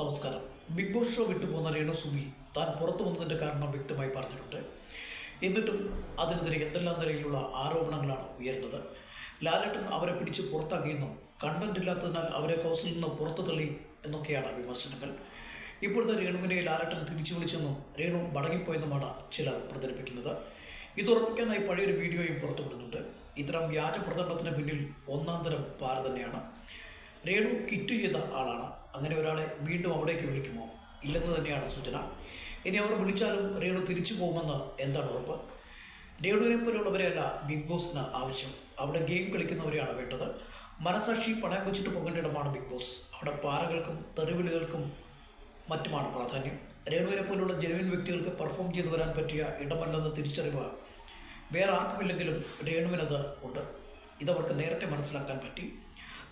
നമസ്കാരം. Big Boss show വിട്ടുപോകുന്ന രേണു സുബി താൻ പുറത്തു വന്നതിന്റെ കാരണം വ്യക്തമായി പറഞ്ഞിട്ടുണ്ട്. എന്നിട്ടും അതിനെതിരെ എന്തെല്ലാം നിലയിലുള്ള ആരോപണങ്ങളാണ് ഉയരുന്നത്? ലാലേട്ടൻ അവരെ പിടിച്ച് പുറത്താക്കിയെന്നും കണ്ടന്റ് ഇല്ലാത്തതിനാൽ അവരെ ഹൗസിൽ നിന്ന് പുറത്തു തള്ളി എന്നൊക്കെയാണ് വിമർശനങ്ങൾ. ഇപ്പോഴത്തെ രേണുവിനെ ലാലേട്ടൻ തിരിച്ചു വിളിച്ചെന്നും രേണു മടങ്ങിപ്പോയെന്നുമാണ് ചിലർ പ്രചരിപ്പിക്കുന്നത്. ഇത് ഉറപ്പിക്കാനായി പഴയൊരു വീഡിയോയും പുറത്തുവിടുന്നുണ്ട്. ഇത്തരം വ്യാജ പ്രചരണത്തിന് പിന്നിൽ ഒന്നാം തരം പാര തന്നെയാണ്. രേണു കിറ്റ് ചെയ്ത ആളാണ്. അങ്ങനെ ഒരാളെ വീണ്ടും അവിടേക്ക് വിളിക്കുമോ? ഇല്ലെന്ന് തന്നെയാണ് സൂചന. ഇനി അവർ വിളിച്ചാലും രേണു തിരിച്ചു പോകുമെന്ന് എന്താണ് ഉറപ്പ്? രേണുവിനെ പോലെയുള്ളവരെയല്ല ബിഗ് ബോസിന് ആവശ്യം. അവിടെ ഗെയിം കളിക്കുന്നവരെയാണ് വേണ്ടത്. മനസാക്ഷി പണയം വെച്ചിട്ട് പോകേണ്ട ഇടമാണ് ബിഗ് ബോസ്. അവിടെ പാറകൾക്കും തെറിവിളികൾക്കും മറ്റുമാണ് പ്രാധാന്യം. രേണുവിനെ പോലുള്ള ജനുവിൻ വ്യക്തികൾക്ക് പെർഫോം ചെയ്തു വരാൻ പറ്റിയ ഇടമല്ലെന്ന് തിരിച്ചറിവ് വേറെ ആർക്കുമില്ലെങ്കിലും രേണുവിനത് ഉണ്ട്. ഇതവർക്ക് നേരത്തെ മനസ്സിലാക്കാൻ പറ്റി.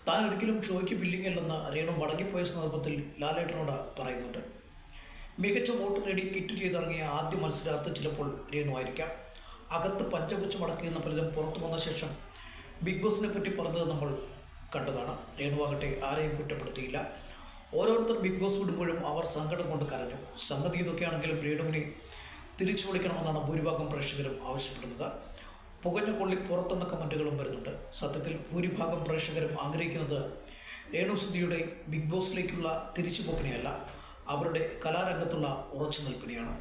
താൻ ഒരിക്കലും ഷോയ്ക്ക് അറിയണം രേണു മടങ്ങിപ്പോയ സന്ദർഭത്തിൽ ലാലേട്ടനോട് പറയുന്നുണ്ട്. മികച്ച വോട്ട് നേടി കിറ്റ് ചെയ്തിറങ്ങിയ ആദ്യ മത്സരാർത്ഥി ചിലപ്പോൾ രേണു ആയിരിക്കാം. അകത്ത് പഞ്ചകുച്ച് മടക്കിയെന്ന പലരും പുറത്തു വന്ന ശേഷം ബിഗ് ബോസിനെ പറ്റി പറഞ്ഞത് നമ്മൾ കണ്ടതാണ്. രേണുവാകട്ടെ ആരെയും കുറ്റപ്പെടുത്തിയില്ല. ഓരോരുത്തർ ബിഗ് ബോസ് വിടുമ്പോഴും അവർ സങ്കടം കൊണ്ട് കരഞ്ഞു. സംഗതി ഇതൊക്കെയാണെങ്കിലും രേണുവിനെ തിരിച്ചു വിളിക്കണമെന്നാണ് ഭൂരിഭാഗം പ്രേക്ഷകരും ആവശ്യപ്പെടുന്നത്. പുകഞ്ഞ കൊള്ളി പുറത്തെന്ന കമന്റുകളും വരുന്നുണ്ട്. സത്യത്തിൽ ഭൂരിഭാഗം പ്രേക്ഷകരും ആഗ്രഹിക്കുന്നത് രേണുസുദ്ധിയുടെ ബിഗ് ബോസിലേക്കുള്ള തിരിച്ചുപോക്കിനെയല്ല അവരുടെ കലാരംഗത്തുള്ള ഉറച്ചു നിൽപ്പിനെയാണ്